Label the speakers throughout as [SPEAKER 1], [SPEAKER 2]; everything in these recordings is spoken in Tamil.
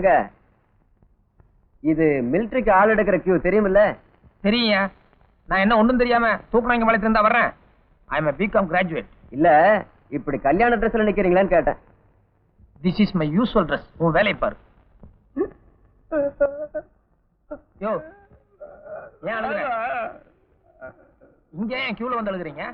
[SPEAKER 1] ஏங்க? இது மிலிட்டரிக்கு ஆள் எடுக்கிற கியூ தெரியுமில்ல?
[SPEAKER 2] தெரியுங்க நான் என்ன ஒண்ணும் தெரியாம தூக்குனாங்க மலைத்துல இருந்தா வர்றேன்? ஐ எம் பிகாம் கிராஜுவேட்
[SPEAKER 1] இல்ல இப்படி கல்யாண ட்ரெஸ்ல நிக்கிறீங்களான்னு கேட்டேன்.
[SPEAKER 2] This is my usual dress உன் வேலையை பாரு. யோ ஏன் அழுகுற? இங்க ஏன் கியூல வந்து அழுகுறீங்க?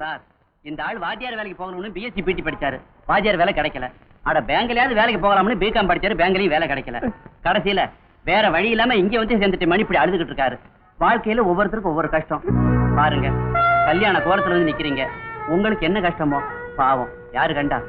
[SPEAKER 3] சார் இந்த ஆள் வாத்தியார் வேலைக்கு போகணும்னு பிஎஸ்சி பிடி படிச்சாரு. வாத்தியார் வேலை கிடைக்கல. அட பேங்க்லயாவது வேலைக்கு போகலாம்னு பிகாம் படிச்சாரு பேங்க்லயும் வேலை கிடைக்கல. கடைசியில வேற வழி இல்லாம இங்க வந்து சேர்ந்துட்டு மணி இப்படி அழுதுகிட்டு இருக்காரு. வாழ்க்கையில ஒவ்வொருத்தருக்கும் ஒவ்வொரு கஷ்டம். பாருங்க கல்யாண கோலத்துல வந்து நிக்கிறீங்க. உங்களுக்கு என்ன கஷ்டமோ? பாவம். யாரு கண்டா?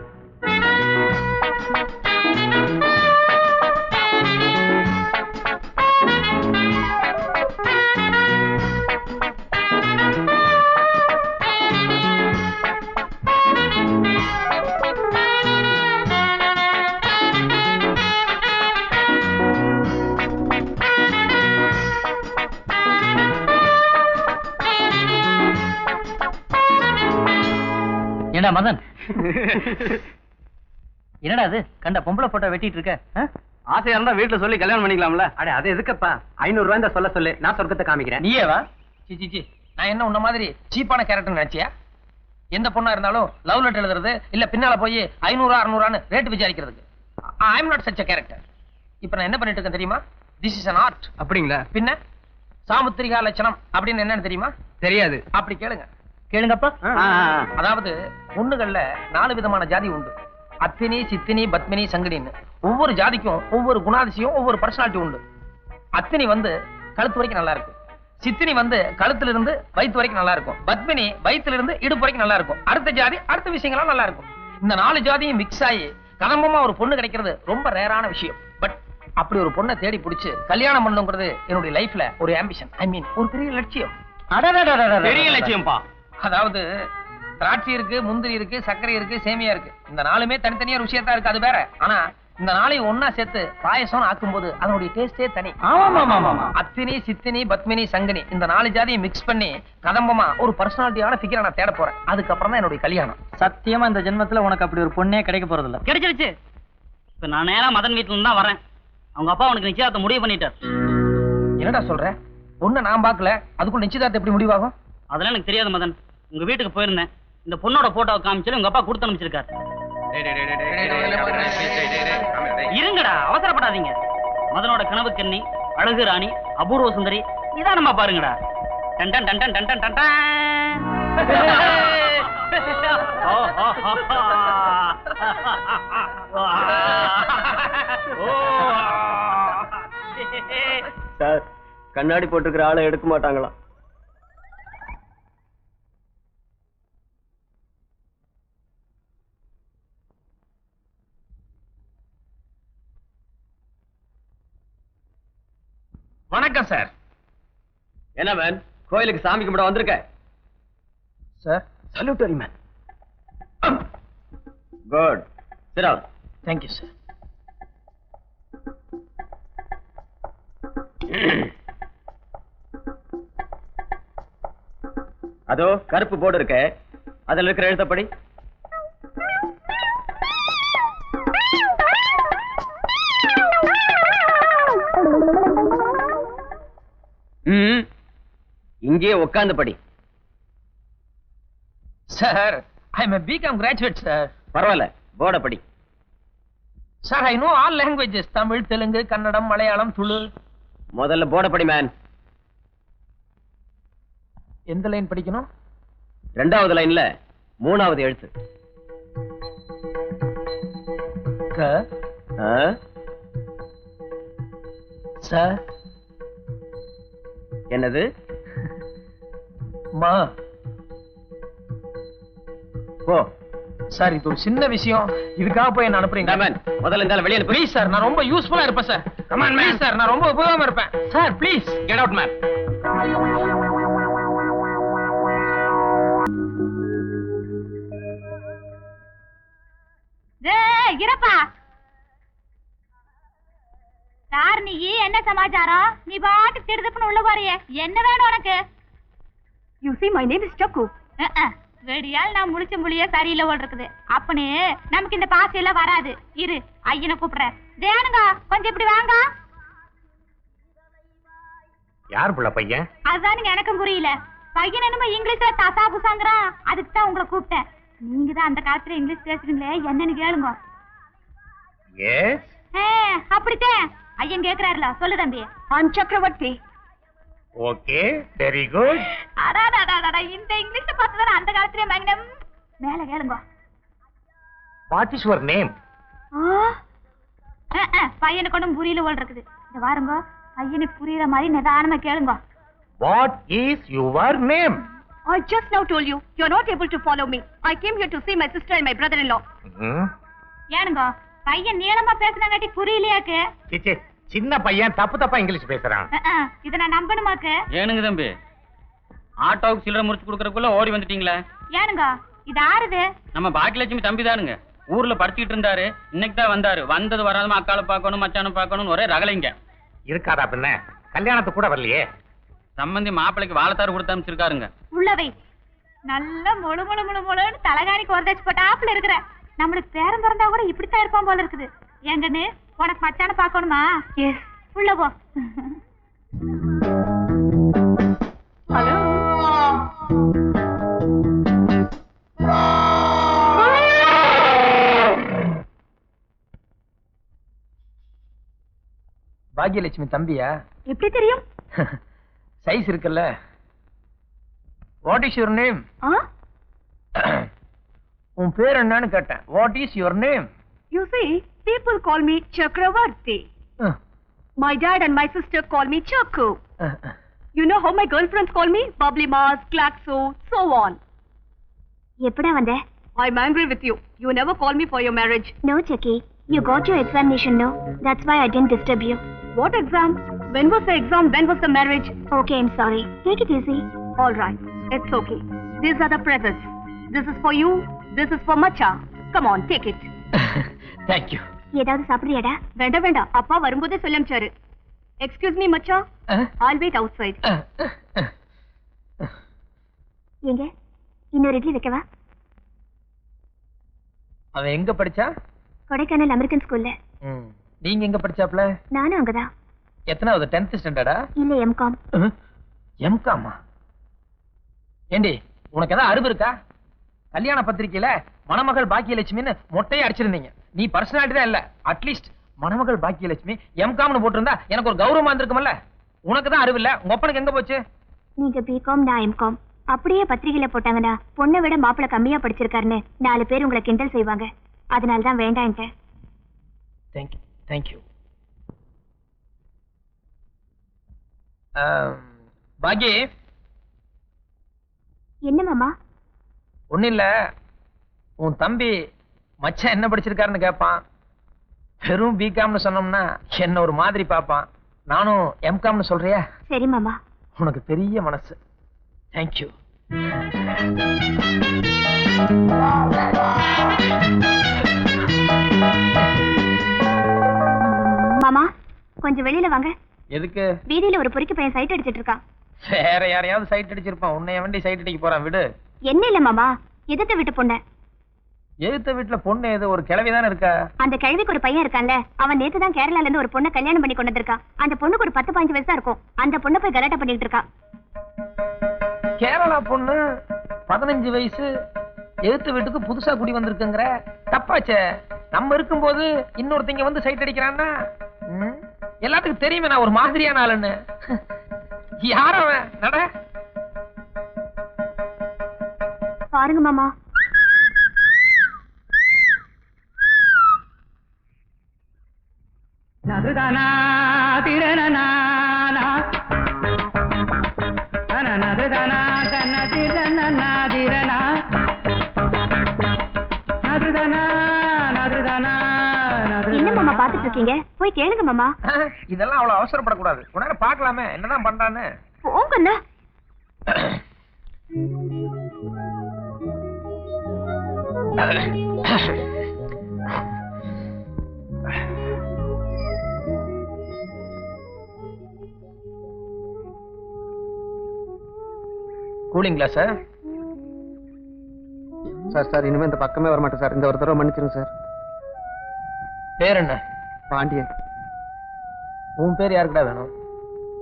[SPEAKER 4] ஏண்டா மதன்? என்னடா அது? கண்ட பொம்பளை போட்டோ வெட்டிட்டு இருக்க?
[SPEAKER 3] ஆசையா இருந்தா வீட்டுல சொல்லி கல்யாணம் பண்ணிக்கலாம்ல?
[SPEAKER 1] அட அது எதுக்குப்பா? ஐநூறு ரூபாய் இந்த சொல்ல சொல்லு. நான் சொர்க்கத்தை காமிக்கிறேன்.
[SPEAKER 2] நீயே வா சி சி சி. நான் என்ன உன்ன மாதிரி சீப்பான கேரக்டர் நினைச்சியா? எந்த பொண்ணா இருந்தாலும் லவ் லெட்டர் எழுதுறது இல்ல பின்னால போய் ஐநூறு அறுநூறான்னு rate விசாரிக்கிறதுக்கு. I am not such character இப்ப நான் என்ன பண்ணிட்டு இருக்கேன் தெரியுமா? திஸ் இஸ் an ஆர்ட்
[SPEAKER 1] அப்படிங்களா?
[SPEAKER 2] பின்ன சாமுத்திரிகா லட்சணம் அப்படின்னு என்னன்னு தெரியுமா?
[SPEAKER 1] தெரியாது.
[SPEAKER 2] அப்படி கேளுங்க.
[SPEAKER 4] கேளுங்கப்பா.
[SPEAKER 2] அதாவது பொண்ணுகள்ல நாலு விதமான ஜாதி உண்டு. அத்தினி சித்தினி பத்மினி சங்கடின்னு. ஒவ்வொரு ஜாதிக்கும் ஒவ்வொரு குணாதிசயம் ஒவ்வொரு பர்சனாலிட்டி உண்டு. அத்தினி வந்து கழுத்து வரைக்கும் நல்லா இருக்கும். சித்தினி வந்து கழுத்துல இருந்து வயிற்று வரைக்கும் நல்லா இருக்கும். பத்மினி வயித்துல இருந்து இடுப்பு வரைக்கும் நல்லா இருக்கும். அடுத்த ஜாதி அடுத்த விஷயங்கள்லாம் நல்லா இருக்கும். இந்த நாலு ஜாதியும் மிக்ஸ் ஆகி கதம்பமா ஒரு பொண்ணு கிடைக்கிறது ரொம்ப ரேரான விஷயம். பட் அப்படி ஒரு பொண்ணை தேடி பிடிச்சு கல்யாணம் பண்ணுங்கிறது என்னுடைய லைஃப்ல ஒரு ஆம்பிஷன் ஐ மீன் ஒரு பெரிய லட்சியம்.
[SPEAKER 3] பெரிய லட்சியம்ப்பா
[SPEAKER 2] அதாவது திராட்சை இருக்கு முந்திரி இருக்கு சர்க்கரை இருக்கு சேமியா இருக்கு. இந்த நாலுமே தனித்தனியா ருசியத்தா இருக்கு அது வேற. ஆனா இந்த நாளையும் ஒன்னா சேர்த்து பாயசம் ஆக்கும்போது அதனுடைய டேஸ்டே தனி. அத்தினி சித்தினி பத்மினி சங்கனி இந்த நாலு ஜாதியை மிக்ஸ் பண்ணி கதம்பமா ஒரு பர்சனாலிட்டியான ஃபிகரை நான் தேட போறேன். அதுக்கப்புறம் தான் என்னுடைய கல்யாணம்.
[SPEAKER 4] சத்தியமா இந்த ஜென்மத்துல உனக்கு அப்படி ஒரு பொண்ணே கிடைக்க போறது இல்ல
[SPEAKER 3] கிடைச்சிருச்சு. இப்ப நான் நேரா மதன் வீட்டுல இருந்து தான் வரேன். அவங்க அப்பா உனக்கு நிச்சயத்தை முடிவு பண்ணிட்டார்.
[SPEAKER 2] என்னடா சொல்ற? பொண்ணை நான் பார்க்கல. அதுக்குள்ள நிச்சயதார்த்தம் எப்படி முடிவாகும்?
[SPEAKER 3] அதெல்லாம் எனக்கு தெரியாது மதன். உங்க வீட்டுக்கு போயிருந்தேன் இந்த பொண்ணோட போட்டோ காமிச்சு உங்க அப்பா கொடுத்து அனுப்பிச்சிருக்காரு இருங்கடா அவசரப்படாதீங்க மதனோட கனவு கண்ணி அழகு ராணி அபூர்வ சுந்தரி இதான் நம்ம பாருங்கடா டன் டன் டன் டன்
[SPEAKER 1] சார் கண்ணாடி போட்டுக்கிற ஆளை எடுக்க மாட்டாங்களாம்
[SPEAKER 2] வணக்கம் சார்.
[SPEAKER 1] என்ன மேன் கோயிலுக்கு சாமி கும்பிட வந்திருக்க?
[SPEAKER 2] சார்.
[SPEAKER 1] சல்யூட்டரி மேன் குட் சிராவ்
[SPEAKER 2] தேங்க்யூ சார்
[SPEAKER 1] அதோ கருப்பு போர்டு இருக்க. அதுல இருக்கிற எழுத்தப்படி? இங்கே உட்கார்ந்து படி.
[SPEAKER 2] Sir I am BCom graduate sir
[SPEAKER 1] பரவாயில்ல போர்ட படி.
[SPEAKER 2] Sir I know all languages Tamil Telugu Kannada Malayalam Tulu
[SPEAKER 1] முதல்ல போர்ட படி மேன்
[SPEAKER 2] எந்த லைன் படிக்கணும்?
[SPEAKER 1] ரெண்டாவது லைன்ல மூணாவது எழுத்து.
[SPEAKER 2] க
[SPEAKER 1] ஆ? என்னது?
[SPEAKER 2] மா.
[SPEAKER 1] போ
[SPEAKER 2] சார் இது ஒரு சின்ன விஷயம். இதுக்காக போய் என்ன அனுப்புறீங்க
[SPEAKER 1] மேன் முதல்ல இந்த வெளியே
[SPEAKER 2] ப்ளீஸ் சார் நான் ரொம்ப யூஸ்ஃபுல்லா இருப்பேன் சார். கமான் மேன் சார் நான் ரொம்ப உபயோகமா இருப்பேன். Sir please
[SPEAKER 1] get out man
[SPEAKER 5] டேய், இருப்பா. சார் நீ? என்ன சமாச்சாரம்? நீ பாட்டு திடுதுப்புன்னு உள்ள போறியே. என்ன வேணும் உனக்கு? You see my name is சக்கு வெடியால் நான் முழிச்ச முழிய சரியில்லை போல் இருக்குது. அப்பனே நமக்கு இந்த பாசி எல்லாம் வராது. இரு ஐயனை கூப்பிடுறேன். தேனுங்க கொஞ்சம் இப்படி வாங்க.
[SPEAKER 6] யார் புள்ள பையன்?
[SPEAKER 5] அதுதானுங்க எனக்கும் புரியல. பையன் என்னமோ இங்கிலீஷ்ல தசா புசாங்கிறான் அதுக்கு தான் உங்களை கூப்பிட்டேன். நீங்க தான் அந்த காலத்துல இங்கிலீஷ் பேசுறீங்களே என்னன்னு கேளுங்க.
[SPEAKER 6] எஸ்
[SPEAKER 5] ஏ, அப்படித்தான். ஐயன் கேக்குறாருல சொல்லு தம்பி. அன் சக்கரவர்த்தி.
[SPEAKER 6] ஓகே வெரி குட்
[SPEAKER 5] அடாடாடாடா இந்த இங்கிலீஷ் பார்த்து தானே அந்த காலத்திலே மங்கனம் மேல கேளுங்க.
[SPEAKER 6] வாட் இஸ் யுவர் நேம்
[SPEAKER 5] பையனுக்கு ஒன்றும் புரியல போல் இருக்குது. இந்த வாருங்க பையனுக்கு புரியுற மாதிரி நிதானமா கேளுங்க.
[SPEAKER 6] What is your name
[SPEAKER 5] I just now told you, you're not able to follow me. I came here to see my sister and my brother-in-law. ஏனுங்க பையன் நீளமா பேசுனாங்காட்டி புரியலையாக்கு?
[SPEAKER 6] சிச்சி சின்ன பையன் தப்பு தப்பா இங்கிலீஷ் பேசுறான்.
[SPEAKER 5] இத நான் நம்பணுமாக்கு?
[SPEAKER 3] ஏனுங்க தம்பி? ஆட்டோவுக்கு சில்லறை முடிச்சு கொடுக்கறதுக்குள்ள ஓடி வந்துட்டீங்களே?
[SPEAKER 5] ஏனுங்க? இது ஆறுது?
[SPEAKER 3] நம்ம பாக்கியலட்சுமி தம்பி தானுங்க ஊர்ல படிச்சுக்கிட்டு இருந்தாரு. இன்னைக்கு தான் வந்தாரு. வந்தது வராதமா அக்காளை பார்க்கணும் மச்சானை பார்க்கணும்னு ஒரே ரகலைங்க
[SPEAKER 6] இருக்காதா பின்ன? கல்யாணத்துக்கு கூட வரலையே.
[SPEAKER 3] சம்பந்தி மாப்பிளைக்கு வாழைத்தாறு கொடுத்து அனுப்பிச்சிருக்காருங்க.
[SPEAKER 5] உள்ளவை நல்ல முழு முழு முழு முழுன்னு தலகாணிக்கு ஒரு தச்சு போட்டாப்புல இருக்கிற. நம்மளுக்கு பேரம் பிறந்தா கூட இப்படித்தான் இருப்பான் போல இருக்குது. ஏங்கன்னு உனக்கு மச்சான பார்க்கணுமா? எஸ் உள்ள போ. ஹலோ
[SPEAKER 2] பாக்யலட்சுமி தம்பியா?
[SPEAKER 5] எப்படி தெரியும்?
[SPEAKER 2] சைஸ் இருக்குல்ல. வாட் இஸ் யுவர் நேம்
[SPEAKER 5] ஆ?
[SPEAKER 2] உன் பேர் என்னன்னு கேட்டேன். What is your name
[SPEAKER 5] You see, people call me Chakravarti. My dad and my sister call me Chaku. You know how my girlfriends call me? Bubbly Mars, Glaxo, so on.
[SPEAKER 7] எப்படா வந்த
[SPEAKER 5] I'm angry with you. You never call me for your marriage.
[SPEAKER 7] No check you got your examination no that's why I didn't disturb you
[SPEAKER 5] What exam? When was the exam? When was the marriage?
[SPEAKER 7] Okay I'm sorry take it easy
[SPEAKER 5] All right, it's okay. These are the presents. This is for you. This is for Macha. Come on, take it.
[SPEAKER 2] Thank you
[SPEAKER 7] ஏதாவது சாப்பிடுறியாடா?
[SPEAKER 5] வேண்டாம் வேண்டாம் அப்பா வரும்போதே சொல்ல அனுப்பிச்சாரு எக்ஸ்கியூஸ் மீ மச்சா ஆல் வெயிட் அவுட் சைட்
[SPEAKER 7] எங்க இன்னொரு இட்லி வைக்கவா?
[SPEAKER 2] அவன் எங்க படிச்சா?
[SPEAKER 7] கொடைக்கானல் அமெரிக்கன் ஸ்கூல்ல.
[SPEAKER 2] நீங்க எங்க படிச்சாப்ல
[SPEAKER 7] நானும் அங்கதான்.
[SPEAKER 2] எத்தனாவது? டென்த் ஸ்டாண்டர்டா
[SPEAKER 7] இல்ல எம்காம்
[SPEAKER 2] எம்காமா ஏண்டி உனக்கு ஏதாவது அறிவு இருக்கா? கல்யாண பத்திரிக்கையில மணமகள் பாக்கியலட்சுமின்னு மொட்டையை அடிச்சிருந்தீங்க. நீ பர்சனாலிட்டி தான் இல்ல. அட்லீஸ்ட் மணமகள் பாக்கியலட்சுமி எம்காம்னு போட்டிருந்தா எனக்கு ஒரு கௌரவமா இருந்திருக்கும்ல உனக்கு தான் அறிவு இல்ல. உங்க அப்பனுக்கு எங்க போச்சு?
[SPEAKER 7] நீங்க பிகாம் நான் எம்காம் அப்படியே பத்திரிகையில போட்டாங்கன்னா பொண்ணை விட மாப்பிள்ளை கம்மியா படிச்சிருக்காருன்னு நாலு பேர் உங்களை கிண்டல் செய்வாங்க. அதனால தான் வேண்டான்ட்டேன்
[SPEAKER 2] தேங்க்யூ தேங்க்யூ பாக்கி
[SPEAKER 7] என்ன மாமா?
[SPEAKER 2] ஒண்ணும் இல்ல. உன் தம்பி மச்சான் என்ன படிச்சிருக்காருன்னு கேட்பான் வெறும் பிகாம்னு சொன்னோம்னா என்ன ஒரு மாதிரி பார்ப்பான். நானும் எம்காம்னு சொல்றியா?
[SPEAKER 7] சரி மாமா.
[SPEAKER 2] உனக்கு பெரிய மனசு. தேங்க்யூ
[SPEAKER 7] மாமா கொஞ்சம் வெளியில வாங்க.
[SPEAKER 2] எதுக்கு?
[SPEAKER 7] வீதியில ஒரு பொறிக்கு பையன் சைட் அடிச்சிட்டு இருக்கான்
[SPEAKER 2] வேற யாரையாவது சைட் அடிச்சிருப்பான். உன்னைய வண்டி சைட் அடிக்க போறான். விடு.
[SPEAKER 7] என்ன இல்ல மாமா. எதிர்த்த வீட்டு பொண்ணு.
[SPEAKER 2] எதிர்த்த வீட்டுல பொண்ணு எது ஒரு கிழவி தானே இருக்கா?
[SPEAKER 7] அந்த கிழவிக்கு ஒரு பையன் இருக்கான்ல. அவன் நேத்து தான் கேரளால இருந்து ஒரு பொண்ணை கல்யாணம் பண்ணி கொண்டு வந்திருக்கான். அந்த பொண்ணுக்கு ஒரு பத்து பதினஞ்சு வயசு தான் இருக்கும். அந்த பொண்ணை போய் கலாட்டா பண்ணிட்டு இருக்கா
[SPEAKER 2] கேரளா பொண்ணு பதினஞ்சு வயசு எதிர்த்த வீட்டுக்கு புதுசா குடி வந்திருக்குங்கிற. தப்பாச்சே. நம்ம இருக்கும்போது இன்னொருத்தங்க வந்து சைட் அடிக்கிறான்னா? எல்லாத்துக்கும் தெரியுமே நான் ஒரு மாதிரியான ஆளுன்னு. யார் அவன்? நட.
[SPEAKER 7] பாருங்க மாமா. என்ன மாமா பாத்துட்டு இருக்கீங்க போய் கேளுங்க மாமா.
[SPEAKER 2] இதெல்லாம் அவ்வளவு அவசரப்படக்கூடாது. நேரம் பார்க்கலாமே. என்னதான் பண்றான்னு?
[SPEAKER 7] போங்கண்ணா.
[SPEAKER 2] கூலிங் கிளாஸ்
[SPEAKER 1] சார் சார் இனிமே இந்த பக்கமே வர மாட்டேன் சார். இந்த ஒரு தடவை மன்னிச்சிருங்க சார்.
[SPEAKER 2] பேர் என்ன?
[SPEAKER 1] பாண்டியன்.
[SPEAKER 2] உன் பேர் யாருக்குடா வேணும்?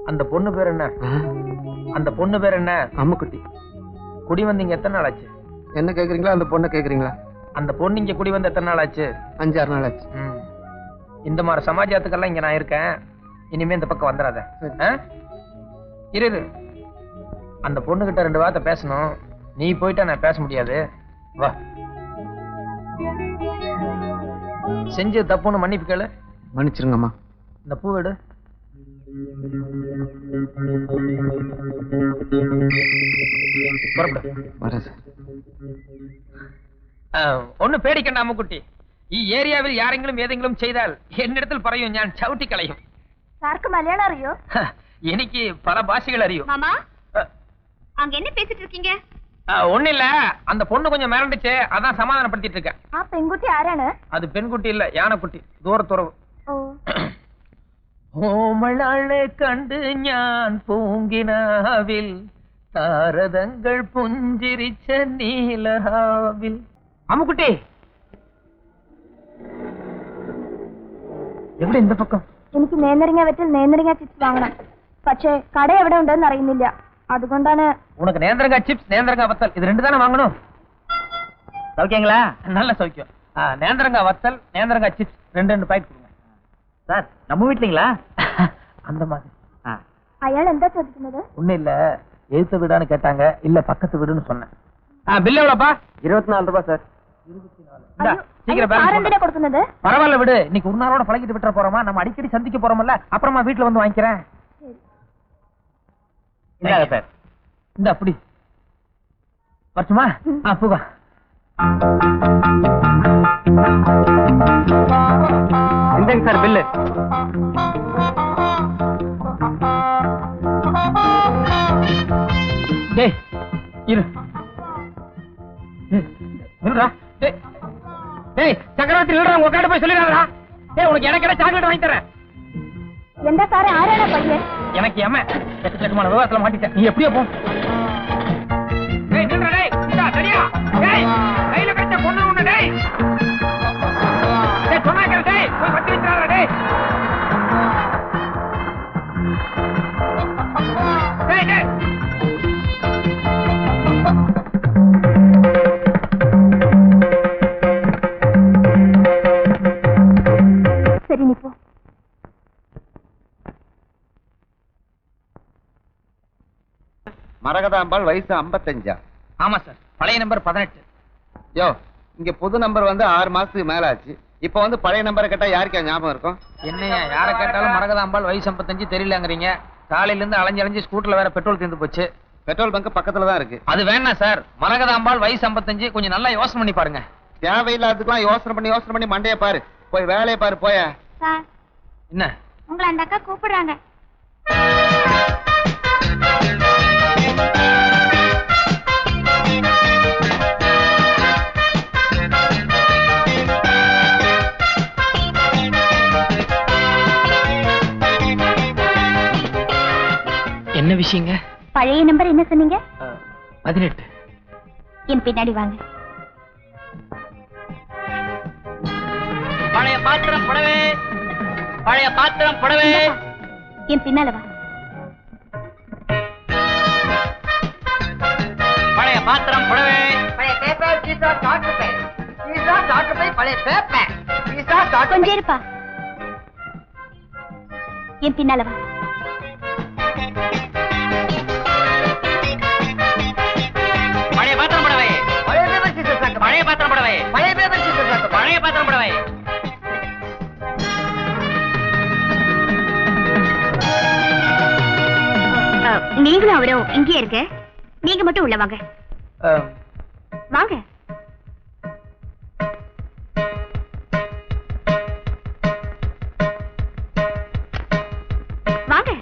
[SPEAKER 2] அந்த பொண்ணு பேர் என்ன? அந்த பொண்ணு பேர் என்ன?
[SPEAKER 1] அம்முக்குட்டி.
[SPEAKER 2] குடி வந்து இங்க எத்தனை நாள் ஆச்சு?
[SPEAKER 1] என்ன கேக்குறீங்களா? அந்த பொண்ணை கேக்குறீங்களா?
[SPEAKER 2] அந்த பொண்ணு இங்க குடி வந்து எத்தனை நாள் ஆச்சு?
[SPEAKER 1] அஞ்சாறு நாள் ஆச்சு.
[SPEAKER 2] இந்த மாதிரி சமாஜத்துக்கெல்லாம் இங்க நான் இருக்கேன். இனிமே இந்த பக்கம் வந்துடாத.
[SPEAKER 1] சரி.
[SPEAKER 2] இரு. அந்த பொண்ணுகிட்ட ரெண்டு வார்த்தை பேசணும். நீ போயிட்டா நான் பேச முடியாது. வா. செஞ்ச தப்புன்னு மன்னிப்பு கேளு.
[SPEAKER 1] மன்னிச்சிருங்கம்மா.
[SPEAKER 2] இந்த பூ எடு. ஒன்னு பேடிக்கண்ட அம்முக்குட்டி ஏரியாவில் யாரெങ്കിലും ஏதெങ്കിലും செய்தால் என்னிடத்தில் பறையும் ஞான் சவுட்டி கலையும்
[SPEAKER 7] சாருக்கு மலையாளம்
[SPEAKER 2] அறியும். எனக்கு பல பாஷைகள் அறியும்.
[SPEAKER 5] மாமா அங்க என்ன பேசிட்டு இருக்கீங்க
[SPEAKER 2] அஹ், ஒண்ணில்ல அந்த பொண்ணு கொஞ்சம் மிரண்டுச்சு அதான் சமாதானப்படுத்திட்டு இருக்கேன்
[SPEAKER 7] ആ പെൺകുട്ടി ആരാണ്
[SPEAKER 2] அது பெண்குட்டி இல்ல யானைக்குட்டி தூரத்துறவு
[SPEAKER 7] ഓ
[SPEAKER 2] ഓമളാളെ കണ്ട് ഞാൻ പൂങ്കിനാവിൽ താരതങ്ങൾ പുഞ്ചിരിച്ച നീലഹാവിൽ അമ്മുക്കുട്ടി എവിടെ இந்த பக்கம்
[SPEAKER 7] എനിക്ക് നേന്ത്രങ്ങ വെറ്റിൽ നേന്ത്രങ്ങ ചിപ്സ് വാങ്ങണം പക്ഷേ കട എവിടെ ഉണ്ടെന്ന് അറിയുന്നില്ല அதுக்கொண்டான
[SPEAKER 2] உனக்கு நேந்திரங்கா சிப்ஸ் நேந்திரங்கா வத்தல் இது ரெண்டு தானே வாங்கணும்?
[SPEAKER 3] சௌக்கியங்களா?
[SPEAKER 2] நல்ல சௌக்கியம். நேந்திரங்கா வத்தல் நேந்திரங்கா சிப்ஸ் ரெண்டு ரெண்டு பாக்கெட் கொடுங்க.
[SPEAKER 3] சார் நம்ம வீட்லீங்களா?
[SPEAKER 2] அந்த மாதிரி.
[SPEAKER 7] அயாள் எந்த சொல்லிட்டு
[SPEAKER 2] ஒன்னும் இல்ல. எழுத்த வீடான்னு கேட்டாங்க. இல்ல பக்கத்து வீடுன்னு சொன்னேன். பில் எவ்வளோப்பா?
[SPEAKER 1] இருபத்தி நாலு ரூபாய் சார்
[SPEAKER 2] பரவாயில்ல விடு. இன்னைக்கு ஒரு நாளோட பழகிட்டு விட்டுற போறோமா? நம்ம அடிக்கடி சந்திக்க போறோம்ல. அப்புறமா வீட்டுல வந்து வாங்கிக்கிறேன்.
[SPEAKER 3] இல்லாத பேர்
[SPEAKER 2] இந்த அப்படி வரட்டுமா? ஆ போக.
[SPEAKER 1] இந்தங்க சார் பில்லு
[SPEAKER 2] டேய் இரு. நில்றா டேய் சக்கரவர்த்தி நில்றா உங்க கடை போய் சொல்லிடுறா டேய் உனக்கு எனக்கு என்ன சாக்லேட் வாங்கி தரேன்?
[SPEAKER 7] எந்த சார்? ஆறாடா பையன்.
[SPEAKER 2] எனக்கு ஏம எக்கச்சக்கமான விவகாரத்துல மாட்டிட்டேன். நீ எப்படியோ
[SPEAKER 7] போ.
[SPEAKER 1] மரகதாம்பாள் வயசு ஐம்பத்தஞ்சா?
[SPEAKER 2] ஆமா சார். பழைய நம்பர் பதினெட்டு.
[SPEAKER 1] யோ இங்க புது நம்பர் வந்து ஆறு மாசத்துக்கு மேல ஆச்சு இப்ப வந்து பழைய நம்பரை கேட்டா யாருக்கா ஞாபகம் இருக்கும்?
[SPEAKER 2] என்னையா யாரை கேட்டாலும் மரகதாம்பாள் வயசு ஐம்பத்தஞ்சு தெரியலங்கிறீங்க. காலையில இருந்து அலைஞ்சு அலைஞ்சு ஸ்கூட்டர்ல வேற பெட்ரோல் தீர்ந்து போச்சு.
[SPEAKER 1] பெட்ரோல் பங்க் பக்கத்துல தான் இருக்கு.
[SPEAKER 2] அது வேணாம் சார். மரகதாம்பாள் வயசு ஐம்பத்தஞ்சு. கொஞ்சம் நல்லா யோசனை பண்ணி பாருங்க.
[SPEAKER 1] தேவையில்லாததுக்கெல்லாம் யோசனை பண்ணி யோசனை பண்ணி மண்டைய பாரு. போய் வேலையை பாரு போய.
[SPEAKER 7] சார்.
[SPEAKER 2] என்ன?
[SPEAKER 7] உங்களை அந்த அக்கா கூப்பிடுறாங்க.
[SPEAKER 2] என்ன விஷயங்க?
[SPEAKER 7] பழைய நம்பர் என்ன சொன்னீங்க?
[SPEAKER 2] பதினெட்டு.
[SPEAKER 7] என் பின்னாடி வாங்க.
[SPEAKER 3] பழைய பாத்திரம் புடவை. பழைய பாத்திரம் புடவை.
[SPEAKER 7] என் பின்னால வா.
[SPEAKER 3] பழைய பாத்திரம் புடவை
[SPEAKER 7] கொஞ்சம் இருப்பா என் பின்னால வா.
[SPEAKER 3] பழைய பாத்திரம் புடவை. பழைய பாத்திரம் புடவை. பழைய பாத்திரம் புடவை.
[SPEAKER 7] நீங்களும் அவரும் இங்கே இருக்க நீங்க மட்டும் உள்ள வாங்க. வாங்க. வாங்க.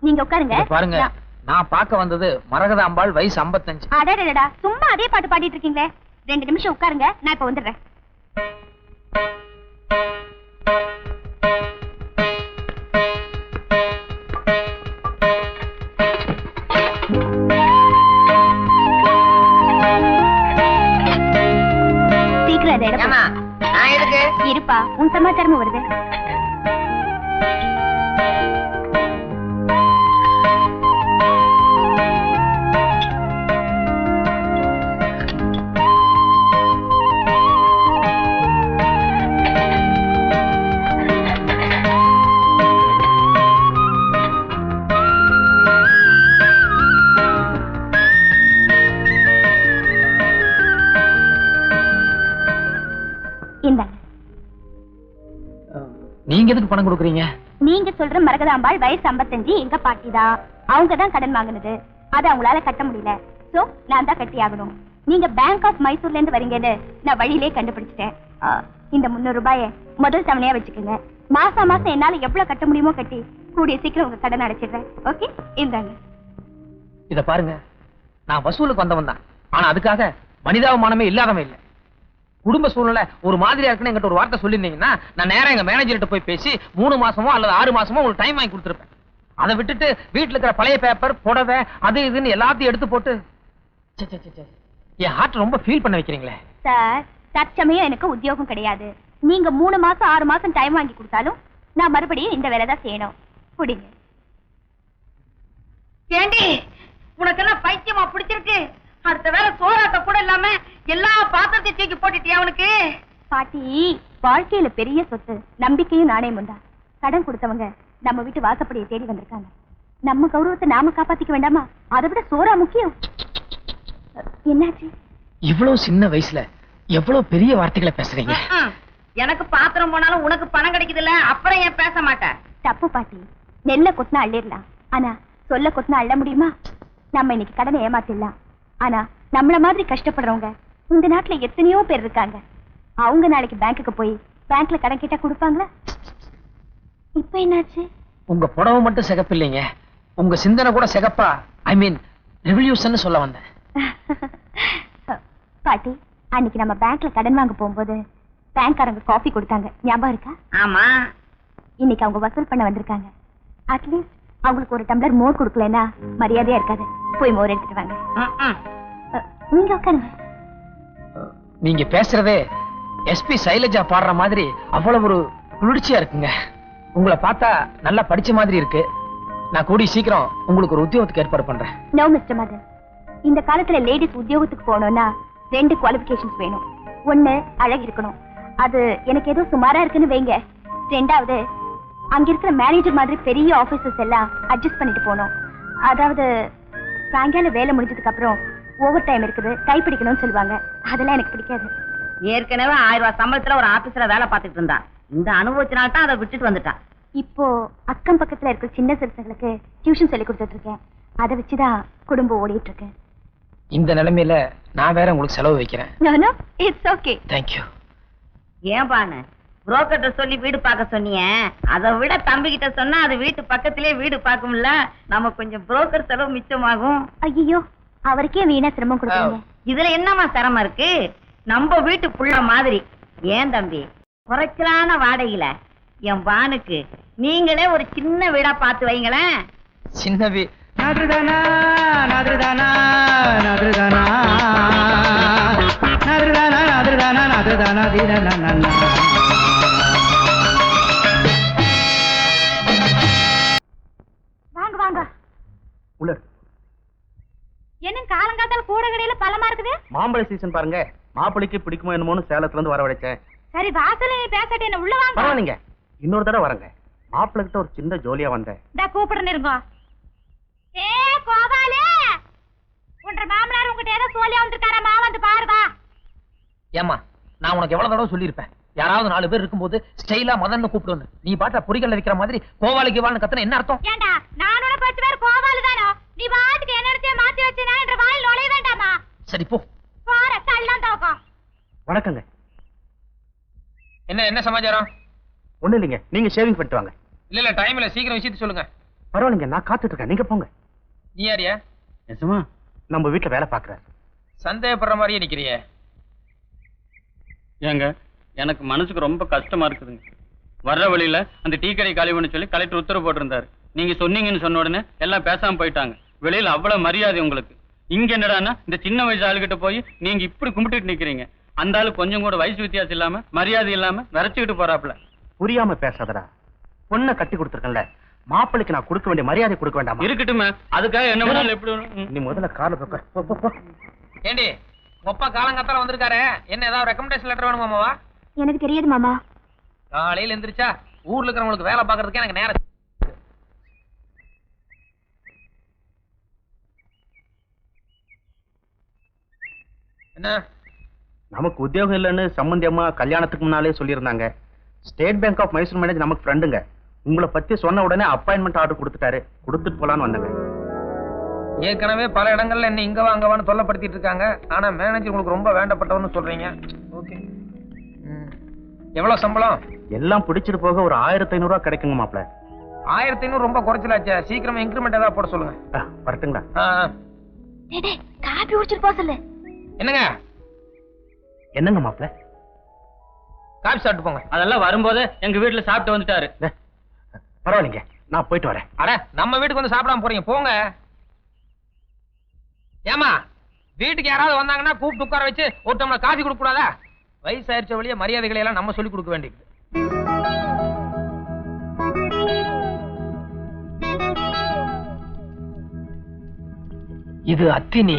[SPEAKER 7] நீங்க உட்காருங்க.
[SPEAKER 2] பாருங்க.
[SPEAKER 7] நான்-
[SPEAKER 2] பார்க்க வந்தது மரகதாம்பாள் வயசு ஐம்பத்தஞ்சு.
[SPEAKER 7] அடடடடா சும்மா அதே பாட்டு பாடிட்டு இருக்கீங்களே. ரெண்டு நிமிஷம் உட்காருங்க நான் இப்ப வந்துடுறேன்.
[SPEAKER 2] நீங்க எதுக்கு பணம் கொடுக்குறீங்க?
[SPEAKER 7] நீங்க சொல்ற மரகதாம்பாள் வயசு 55 எங்க பாட்டி தான். அவங்க தான் கடன் வாங்குனது. அதை அவங்களால கட்ட முடியல. சோ நான் தான் கட்டி ஆகணும் நீங்க பேங்க் ஆஃப் மைசூர்ல இருந்து வரீங்கன்னு நான் வழியிலே கண்டுபிடிச்சிட்டேன். இந்த 300 ரூபாய முதல் தவணையா வச்சுக்கோங்க. மாசம் மாசம் என்னால எவ்வளவு கட்ட முடியுமோ கட்டி கூடிய சீக்கிரம் உங்க கடன் அடைச்சிடுறேன். ஓகே இந்தாங்க.
[SPEAKER 2] இத பாருங்க. நான் வசூலுக்கு வந்தவன் தான். ஆனா அதுக்காக மனிதாபிமானமே இல்லாதவன் இல்ல. குடும்ப சூழ்நிலை ஒரு மாதிரியா இருக்குன்னு என்கிட்ட ஒரு வார்த்தை சொல்லியிருந்தீங்கன்னா நான் நேரா எங்க மேனேஜர்கிட்ட போய் பேசி மூணு மாசமோ அல்லது ஆறு மாசமோ உங்களுக்கு டைம் வாங்கி கொடுத்துருப்பேன். அதை விட்டுட்டு வீட்டுல இருக்கிற பழைய பேப்பர் புடவை அது இதுன்னு எல்லாத்தையும் எடுத்து போட்டு. என் ஹார்ட் ரொம்ப ஃபீல் பண்ண வைக்கிறீங்களே.
[SPEAKER 7] சார் தற்சமயம் எனக்கு உத்தியோகம் கிடையாது. நீங்க மூணு மாசம் ஆறு மாசம் டைம் வாங்கி கொடுத்தாலும் நான் மறுபடியும் இந்த வேலை தான் செய்யணும். புடிங்க
[SPEAKER 5] ஏண்டி உனக்கெல்லாம் பைத்தியமா பிடிச்சிருக்கு. அடுத்த வேலை சோறாக்க கூட இல்லாம எல்லா பாத்திரத்தையும் தூக்கி போட்டுட்டியா அவனுக்கு
[SPEAKER 7] பாட்டி வாழ்க்கையில பெரிய சொத்து நம்பிக்கையும் நாணயமும் தான். கடன் கொடுத்தவங்க நம்ம வீட்டு வாசப்படியை தேடி வந்திருக்காங்க. நம்ம கௌரவத்தை நாம காப்பாத்திக்க வேண்டாமா? அதை விட சோறா முக்கியம். என்னாச்சு?
[SPEAKER 2] இவ்வளவு சின்ன வயசுல எவ்வளவு பெரிய வார்த்தைகளை பேசுறீங்க.
[SPEAKER 5] எனக்கு பாத்திரம் போனாலும் உனக்கு பணம் கிடைக்குதுல்ல அப்புறம் ஏன் பேச மாட்டேன்
[SPEAKER 7] தப்பு பாட்டி. நெல்ல கொத்தினா அள்ளிடலாம். ஆனா சொல்ல கொத்தினா அள்ள முடியுமா? நம்ம இன்னைக்கு கடனை ஏமாத்திடலாம். ஆனா நம்மள மாதிரி கஷ்டப்படுறவங்க இந்த நாட்டுல எத்தனையோ பேர் இருக்காங்க. அவங்க நாளைக்கு பேங்க்குக்கு போய் பேங்க்ல கடன் கேட்டா கொடுப்பாங்களா? இப்ப என்னாச்சு?
[SPEAKER 2] உங்க புடவை மட்டும் சிகப்பு இல்லைங்க உங்க சிந்தனை கூட சிகப்பா. ஐ மீன் ரெவல்யூஷன் சொல்ல வந்தேன்.
[SPEAKER 7] பாட்டி அன்னைக்கு நம்ம பேங்க்ல கடன் வாங்க போகும்போது பேங்க்காரங்க காஃபி கொடுத்தாங்க. ஞாபகம் இருக்கா?
[SPEAKER 5] ஆமா.
[SPEAKER 7] இன்னைக்கு அவங்க வசூல் பண்ண வந்திருக்காங்க. அட்லீஸ்ட் அவங்களுக்கு ஒரு டம்ளர் மோர் கொடுக்கலன்னா மரியாதையா இருக்காது. போய் மோர் எடுத்துட்டு வாங்க. நீங்க உட்காருங்க.
[SPEAKER 2] நீங்க பேசுறதே எஸ்பி சைலஜா பாடுற மாதிரி அவ்வளவு ஒரு குளிர்ச்சியா இருக்குங்க. உங்களை பார்த்தா நல்லா படிச்ச மாதிரி இருக்கு. நான் கூடி சீக்கிரம் உங்களுக்கு ஒரு உத்தியோகத்துக்கு ஏற்பாடு பண்றேன்.
[SPEAKER 7] நோ மிஸ்டர் மதன் இந்த காலத்துல லேடிஸ் உத்தியோகத்துக்கு போகணும்னா ரெண்டு குவாலிஃபிகேஷன்ஸ் வேணும். ஒண்ணு அழகு இருக்கணும். அது எனக்கு ஏதோ சுமாரா இருக்குன்னு வைங்க. ரெண்டாவது அங்க இருக்கிற மேனேஜர் மாதிரி பெரிய ஆபீசர்ஸ் எல்லாம் அட்ஜஸ்ட் பண்ணிட்டு போகணும். அதாவது சாயங்காலம் வேலை முடிஞ்சதுக்கு அப்புறம் ஓவர் டைம் இருக்குது கைப்பிடிக்கணும்னு சொல்லுவாங்க. அதெல்லாம் எனக்கு பிடிக்காது.
[SPEAKER 5] ஏற்கனவே ஆயிரம் ரூபாய் சம்பளத்துல ஒரு ஆபீஸ்ல வேலை பார்த்துட்டு இருந்தா இந்த அனுபவத்தினால தான் அதை விட்டுட்டு வந்துட்டான்
[SPEAKER 7] இப்போ அக்கம் பக்கத்துல இருக்கிற சின்ன சிறுத்தைகளுக்கு டியூஷன் சொல்லி கொடுத்துட்டு இருக்கேன் அதை வச்சுதான் குடும்பம் ஓடிட்டு இருக்கேன்
[SPEAKER 2] இந்த நிலைமையில நான் வேற உங்களுக்கு செலவு வைக்கிறேன்.
[SPEAKER 7] இட்ஸ் ஓகே
[SPEAKER 2] தேங்க்யூ
[SPEAKER 5] ஏன் பானு புரோக்கர்ட்ட சொல்லி வீடு பார்க்க சொன்னீங்க அதை விட தம்பி கிட்ட சொன்னா அது வீட்டு பக்கத்திலே வீடு பார்க்கும்ல. நம்ம கொஞ்சம் புரோக்கர் செலவு மிச்சமாகும்.
[SPEAKER 7] ஐயோ அவருக்கே வீணா சிரமம் கொடுக்குறீங்க.
[SPEAKER 5] இதுல என்னம்மா சிரமம் இருக்கு? நம்ம வீட்டு புள்ள மாதிரி. ஏன் தம்பி? குறைச்சலான வாடகையில என் பானுக்கு நீங்களே ஒரு சின்ன வீடா பார்த்து வைங்களேன்.
[SPEAKER 2] சின்ன வீ
[SPEAKER 8] நாதிருதானா நாதிருதானா மாம்பழ சீசன் பாருங்க. மாப்பிளைக்கு பிடிக்குமோ என்னமோன்னு சேலத்துல இருந்து வரவழைச்சேன்.
[SPEAKER 7] சரி வாசல்ல நீ பேசட்டு என்ன உள்ள வாங்க.
[SPEAKER 8] பரவாயில்லைங்க. இன்னொரு தடவை வரேங்க. மாப்பிள்ளை கிட்ட ஒரு சின்ன ஜோலியா வந்தேன்.
[SPEAKER 7] இந்த கூப்பிடுறேன் இருங்க. ஏ கோபாலே! உன்ற மாமனார் உங்ககிட்ட ஏதோ சோலியா வந்திருக்காரம்மா வந்து பாருடா
[SPEAKER 2] ஏமா நான் உனக்கு எவ்வளவு தடவை சொல்லியிருப்பேன். யாராவது நாலு பேர் இருக்கும்போது ஸ்டைலா மதன்னு கூப்பிட்டு நீ பாட்டா பொறிகள்ல வைக்கிற மாதிரி கோவாலிக்கு வாழ்னு கத்தன என்ன அர்த்தம்?
[SPEAKER 7] ஏண்டா நானோட பத்து பேர் கோபாலு தானோ? நீ பாட்டுக்கு என்னத்தைய மாத்தி வச்சினா என்ற வாயில் நுழைய வேண்டாமா?
[SPEAKER 2] சரி போ.
[SPEAKER 8] வணக்கங்க.
[SPEAKER 2] என்ன என்ன சமாச்சாரம்?
[SPEAKER 8] ஒண்ணு இல்லைங்க. நீங்க ஷேவிங் பண்ணிட்டு வாங்க.
[SPEAKER 2] இல்ல இல்ல டைம்ல சீக்கிரம் விஷயத்தை சொல்லுங்க.
[SPEAKER 8] பரவாயில்லைங்க நான் காத்துட்டு இருக்கேன் நீங்க போங்க.
[SPEAKER 2] நீ யாரியா
[SPEAKER 8] நிஜமா நம்ம வீட்டுல வேலை பாக்குறாரு.
[SPEAKER 2] சந்தேகப்படுற மாதிரியே நிக்கிறியே.
[SPEAKER 9] ஏங்க எனக்கு மனசுக்கு ரொம்ப கஷ்டமா இருக்குதுங்க. வர்ற வழியில அந்த டீ கடை காலி பண்ண சொல்லி கலெக்டர் உத்தரவு போட்டிருந்தாரு. நீங்க சொன்னீங்கன்னு சொன்ன உடனே எல்லாம் பேசாம போயிட்டாங்க. வெளியில அவ்வளவு மரியாதை உங்களுக்கு. இங்க என்னடான்னா இந்த சின்ன வயசு ஆளுகிட்ட போய் நீங்க இப்படி கும்பிட்டுட்டு நிக்கிறீங்க. அந்த ஆளு கொஞ்சம் கூட வயசு வித்தியாசம் இல்லாம மரியாதை இல்லாம விரைச்சுக்கிட்டு போறாப்ல
[SPEAKER 8] புரியாம பேசாதடா. பொண்ணை கட்டி கொடுத்துருக்கேன்ல. மாப்பிள்ளைக்கு நான் கொடுக்க வேண்டிய மரியாதை கொடுக்க வேண்டாமா?
[SPEAKER 9] இருக்கட்டுமே அதுக்காக என்ன பண்ணாலும் எப்படி வேணும்?
[SPEAKER 8] நீ முதல்ல போ.
[SPEAKER 2] ஏண்டி ஒப்பா காலங்காத்தால வந்திருக்காரு. என்ன ஏதாவது ரெக்கமெண்டேஷன் லெட்டர் வேணுமாமாவா
[SPEAKER 7] எனக்கு தெரியாது மாமா.
[SPEAKER 2] காலையில எந்திரிச்சா ஊர்ல இருக்கிறவங்களுக்கு வேலை பாக்குறதுக்கு எனக்கு நேரம் என்ன?
[SPEAKER 8] நமக்கு உத்தியோகம் இல்லைன்னு சம்பந்தி அம்மா கல்யாணத்துக்கு முன்னாலே சொல்லியிருந்தாங்க. State Bank of Mysore manage நமக்கு ஃப்ரெண்டுங்க உங்களை பத்தி சொன்ன உடனே அப்பாயின்மெண்ட் ஆர்டர் கொடுத்துட்டாரு. கொடுத்துட்டு போலான்னு வந்தாங்க.
[SPEAKER 2] ஏற்கனவே பல இடங்கள்ல என்ன இங்க வா அங்க வான்னு தொல்லப்படுத்திட்டு இருக்காங்க. ஆனா மேனேஜர் உங்களுக்கு ரொம்ப வேண்டப்பட்டவன்னு சொல்றீங்க. ஓகே எவ்வளவு சம்பளம்?
[SPEAKER 8] எல்லாம் பிடிச்சிட்டு போக ஒரு ஆயிரத்தி ஐநூறுரூவா கிடைக்குங்க மாப்பிள்ள
[SPEAKER 2] ஆயிரத்தி ஐநூறு ரொம்ப குறைச்சலாச்சே சீக்கிரமா இன்க்ரிமெண்ட் ஏதாவது போட சொல்லுங்க.
[SPEAKER 8] வரட்டுங்களா?
[SPEAKER 7] காபி குடிச்சிட்டு போக சொல்லு.
[SPEAKER 2] என்னங்க?
[SPEAKER 8] என்னங்க மாப்பிள்ள
[SPEAKER 2] காபி சாப்பிட்டு போங்க.
[SPEAKER 9] அதெல்லாம் வரும்போது எங்க வீட்டுல சாப்பிட்டு வந்துட்டாரு.
[SPEAKER 8] பரவாயில்லைங்க. நான் போயிட்டு வரேன்.
[SPEAKER 2] அட நம்ம வீட்டுக்கு வந்து சாப்பிடாம போறீங்க. போங்க. ஏமா வீட்டுக்கு யாராவது வந்தாங்கன்னா கூப்பிட்டு உட்கார வச்சு ஒரு டம்ளர் காஃபி கொடுக்க கூடாதா? வயசாயிருச்ச வழிய மரியாதைகளை எல்லாம் நம்ம சொல்லி கொடுக்க வேண்டியது. இது அத்தினி.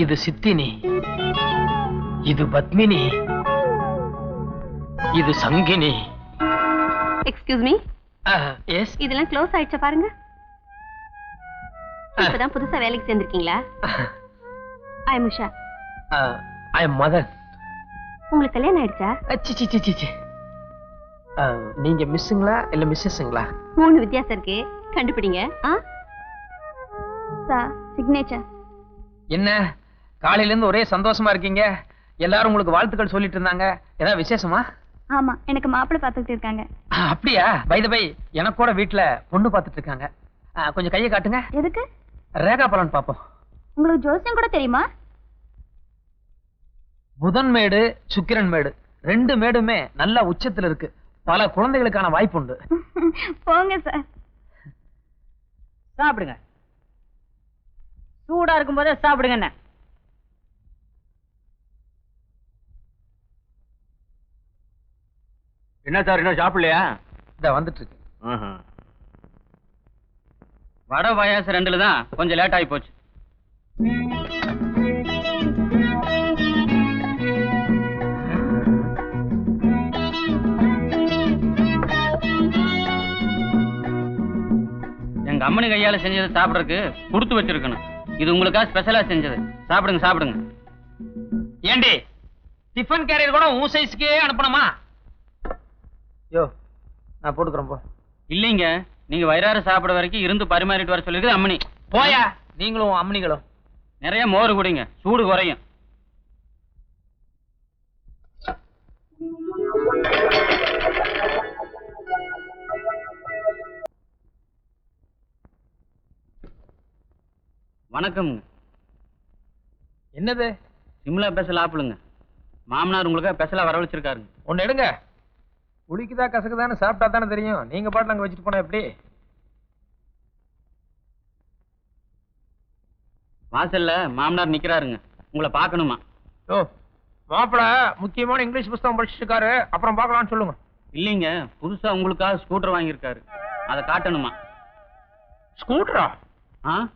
[SPEAKER 2] இது சித்தினி இது பத்மினி இது சங்கினி.
[SPEAKER 5] எக்ஸ்கியூஸ் மீ
[SPEAKER 2] எஸ்
[SPEAKER 5] இதெல்லாம் க்ளோஸ் ஆயிடுச்சா பாருங்க. இப்பதான் புதுசா வேலைக்கு சேர்ந்திருக்கீங்களா? I Usha
[SPEAKER 2] I am Madan
[SPEAKER 5] உங்களுக்கு கல்யாணம் ஆயிடுச்சா?
[SPEAKER 2] சி சி சி சி நீங்க மிஸ்ஸுங்களா இல்ல மிஸ்ஸஸ்ங்களா
[SPEAKER 5] மூணு வித்தியாசம் இருக்கு. கண்டுபிடிங்க. ஆ?
[SPEAKER 7] சார் சிக்னேச்சர்
[SPEAKER 2] என்ன? காலையில இருந்து ஒரே சந்தோஷமா இருக்கீங்க? எல்லாரும் உங்களுக்கு வாழ்த்துக்கள் சொல்லிட்டு இருந்தாங்க. ஏதாவது விசேஷமா?
[SPEAKER 7] ஆமா எனக்கு மாப்பிள்ளை பார்த்துக்கிட்டு இருக்காங்க.
[SPEAKER 2] அப்படியா? பை பை எனக்கு கூட வீட்டுல பொண்ணு பார்த்துட்டு இருக்காங்க. கொஞ்சம் கையை காட்டுங்க.
[SPEAKER 7] எதுக்கு?
[SPEAKER 2] ரேகா பலன் பாப்போம்
[SPEAKER 7] உங்களுக்கு ஜோசியம் கூட தெரியுமா?
[SPEAKER 2] புதன் மேடு சுக்கிரன் மேடு. ரெண்டு மேடுமே நல்ல உச்சத்துல இருக்கு. பல குழந்தைகளுக்கான வாய்ப்பு உண்டு
[SPEAKER 7] போங்க சார்
[SPEAKER 4] சாப்பிடுங்க. சூடா இருக்கும் போதே சாப்பிடுங்க என்ன
[SPEAKER 8] என்ன சார் இன்னும் சாப்பிடலையா?
[SPEAKER 2] இத வந்துட்டு இருக்கு
[SPEAKER 9] வட பாயாசம் ரெண்டுல தான் கொஞ்சம் லேட் ஆகி போச்சு. எங்க அம்மனி கையால செஞ்சதை சாப்பிடறதுக்கு கொடுத்து வச்சிருக்கணும். இது உங்களுக்காக ஸ்பெஷலா செஞ்சது. சாப்பிடுங்க சாப்பிடுங்க.
[SPEAKER 2] ஏண்டி? டிஃபன் கேரியர் கூட உன் சைஸ்க்கே அனுப்பணுமா? யோ நான் போட்டுக்கிறேன் போ.
[SPEAKER 9] இல்லைங்க. நீங்க வயிறார சாப்பிட வரைக்கும் இருந்து பரிமாறிட்டு வர சொல்லிருக்கு அம்மனி
[SPEAKER 2] போயா? நீங்களும் உன் அம்மனிகளும்
[SPEAKER 9] நிறைய மோர் குடிங்க. சூடு குறையும். வணக்கம்.
[SPEAKER 2] என்னது?
[SPEAKER 9] சிம்லா பெசல் ஆப்பிளுங்க மாமனார் உங்களுக்கு பெசலா வரவழைச்சிருக்காருங்க.
[SPEAKER 2] ஒன்னு எடுங்க. புளிக்குதா கசக்குதான்னு சாப்பிட்டா தானே தெரியும். நீங்க பாட்டுல அங்க வச்சுட்டு போனா எப்படி?
[SPEAKER 9] வாசல்ல மாமனார் நிக்கிறாருங்க. உங்களை பார்க்கணுமா?
[SPEAKER 2] ஓ மாப்பிள முக்கியமான இங்கிலீஷ் புத்தகம் படிச்சுட்டு இருக்காரு அப்புறம் பார்க்கலாம்னு சொல்லுங்க.
[SPEAKER 9] இல்லைங்க புதுசா உங்களுக்காக ஸ்கூட்டர் வாங்கியிருக்காரு. அதை காட்டணுமா?
[SPEAKER 2] ஸ்கூட்டரா
[SPEAKER 9] ஆ?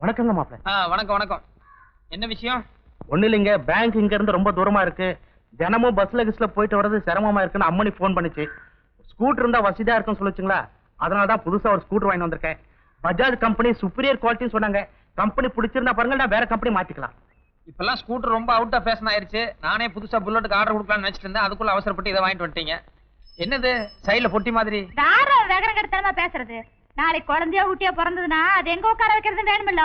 [SPEAKER 8] வணக்கங்க மாப்பிள்ள
[SPEAKER 2] ஆ வணக்கம் வணக்கம். என்ன விஷயம்?
[SPEAKER 8] ஒண்ணு இல்லைங்க பேங்க் இங்க இருந்து ரொம்ப தூரமா இருக்கு. தினமும் பஸ்ல கிஸ்ல போயிட்டு வர்றது சிரமமா இருக்குன்னு அம்மனி ஃபோன் பண்ணுச்சு. ஸ்கூட்டர் இருந்தா வசதியா இருக்குன்னு சொல்லுச்சுங்களா? அதனால தான் புதுசா ஒரு ஸ்கூட்டர் வாங்கி வந்திருக்கேன். பஜாஜ் கம்பெனி சுப்பீரியர் குவாலிட்டின்னு சொன்னாங்க. கம்பெனி பிடிச்சிருந்தா பாருங்க நான் வேற கம்பெனி மாத்திக்கலாம்.
[SPEAKER 2] இப்பெல்லாம் ஸ்கூட்டர் ரொம்ப அவுட் ஆஃப் ஃபேஷன் ஆயிருச்சு. நானே புதுசா புல்லட்டுக்கு ஆர்டர் கொடுக்கலாம்னு நினைச்சிட்டு இருந்தேன். அதுக்குள்ள அவசரப்பட்டு இதை வாங்கிட்டு வந்துட்டீங்க. என்னது? சைடுல பொட்டி மாதிரி.
[SPEAKER 7] பேசுறது? நாளைக்கு குழந்தையா ஊட்டியா பிறந்ததுன்னா அது எங்க உட்கார வைக்கிறது வேணுமில்ல?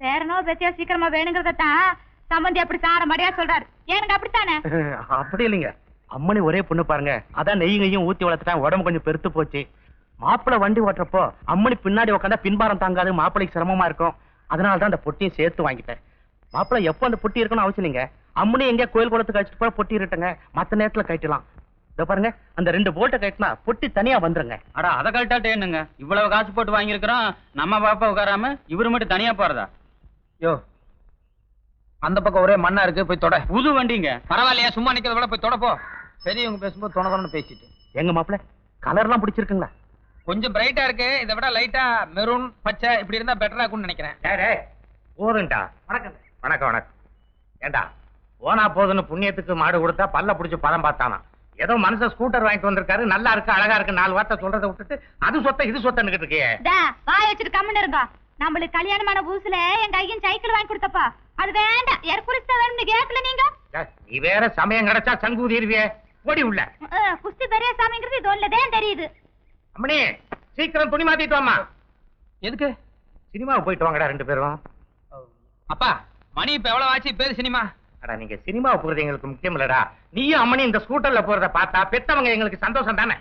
[SPEAKER 7] பேரனோ பெத்தியா சீக்கிரமா வேணுங்கிறத தான் சம்பந்தி அப்படி சார மடியா சொல்றாரு. ஏனுங்க அப்படித்தானே?
[SPEAKER 8] அப்படி இல்லைங்க. அம்மனி ஒரே பொண்ணு பாருங்க. அதான் நெய்யங்கையும் ஊத்தி வளர்த்துட்டேன். உடம்பு கொஞ்சம் பெருத்து போச்சு. மாப்பிள்ள வண்டி ஓட்டுறப்போ அம்மனி பின்னாடி உட்காந்தா பின்பாரம் தாங்காது மாப்பிள்ளைக்கு சிரமமா இருக்கும். அதனால தான் அந்த பொட்டியும் சேர்த்து வாங்கிட்டேன். மாப்பிள்ள எப்போ அந்த பொட்டி இருக்கணும் அவசியம் இல்லைங்க. அம்மனி எங்க கோயில் குளத்துக்கு அழைச்சிட்டு போய் பொட்டி இருட்டுங்க. மத்த நேரத்துல கட்டிடலாம் இதோ பாருங்க அந்த ரெண்டு போல்ட்டை கட்டினா பொட்டி தனியா வந்துருங்க.
[SPEAKER 9] அடா அதை கழட்டாட்டே என்னங்க? இவ்வளவு காசு போட்டு வாங்கியிருக்கிறோம் நம்ம பாப்பா உட்காராம இவரு மட்டும் தனியா போறதா?
[SPEAKER 2] யோ அந்த பக்கம் ஒரே மண்ணா இருக்கு போய் தொட.
[SPEAKER 9] புது வண்டிங்க.
[SPEAKER 2] பரவாயில்லையா சும்மா நிக்கிறத விட போய் தொட போ. பெரியவங்க பேசும்போது தொண பேசிட்டு.
[SPEAKER 8] எங்க மாப்பிள்ள கலர்லாம் பிடிச்சிருக்குங்களா?
[SPEAKER 2] கொஞ்சம் பிரைட்டா இருக்கு இதை விட லைட்டா மெரூன் பச்சை இப்படி இருந்தா பெட்டரா இருக்கும்னு நினைக்கிறேன்.
[SPEAKER 6] போதும்டா.
[SPEAKER 2] வணக்கம்.
[SPEAKER 6] வணக்கம் வணக்கம். ஏண்டா போனா போதுன்னு புண்ணியத்துக்கு மாடு கொடுத்தா பல்ல புடிச்சு பதம் பார்த்தானா? ஏதோ மனுஷன் ஸ்கூட்டர் வாங்கிட்டு வந்திருக்காரு. நல்லா இருக்கு அழகா இருக்கு. நாலு வார்த்தை சொல்றதை விட்டுட்டு அது சொத்த இது சொத்தன்னு இருக்கியே.
[SPEAKER 7] டா வாய் வச்சுட்டு கம்முன்னு இருங்க. நம்மளுக்கு கல்யாணமான புதுசுல எங்க ஐயன் சைக்கிள் வாங்கி கொடுத்தப்பா. அது வேண்டாம். எர்குலிஸ் தான் வேணும்னு கேட்கல நீங்க?
[SPEAKER 6] நீ வேற சமயம் கிடைச்சா சங்கு ஊதிருவியே ஓடி உள்ள.
[SPEAKER 7] குஸ்தி பெரிய சாமிங்கிறது இது ஒண்ணுதான் தெரியுது.
[SPEAKER 6] அம்மணி சீக்கிரம் துணி மாத்திட்டு வாமா
[SPEAKER 2] எதுக்கு?
[SPEAKER 6] சினிமாவுக்கு போயிட்டு வாங்கடா ரெண்டு பேரும்.
[SPEAKER 2] அப்பா மணி இப்ப எவ்வளவு ஆச்சு? பேரு சினிமா.
[SPEAKER 6] அடா நீங்க சினிமாவுக்கு போறது எங்களுக்கு முக்கியம் இல்லடா நீயும் அம்மனி இந்த ஸ்கூட்டர்ல போறத பார்த்தா பெத்தவங்க எங்களுக்கு சந்தோஷம் தானே?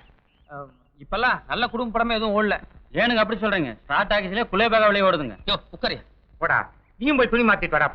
[SPEAKER 2] இப்பெல்லாம் நல்ல குடும்ப படமே எதுவும் ஓடல.
[SPEAKER 9] ஏனுங்க அப்படி சொல்றீங்க? ஸ்டார்ட் ஆகிச்சுல குலே பேக விளைய ஓடுதுங்க.
[SPEAKER 2] யோ உட்காரியா
[SPEAKER 6] போடா. நீயும் போய் துணி மாத்திட்டு வாடா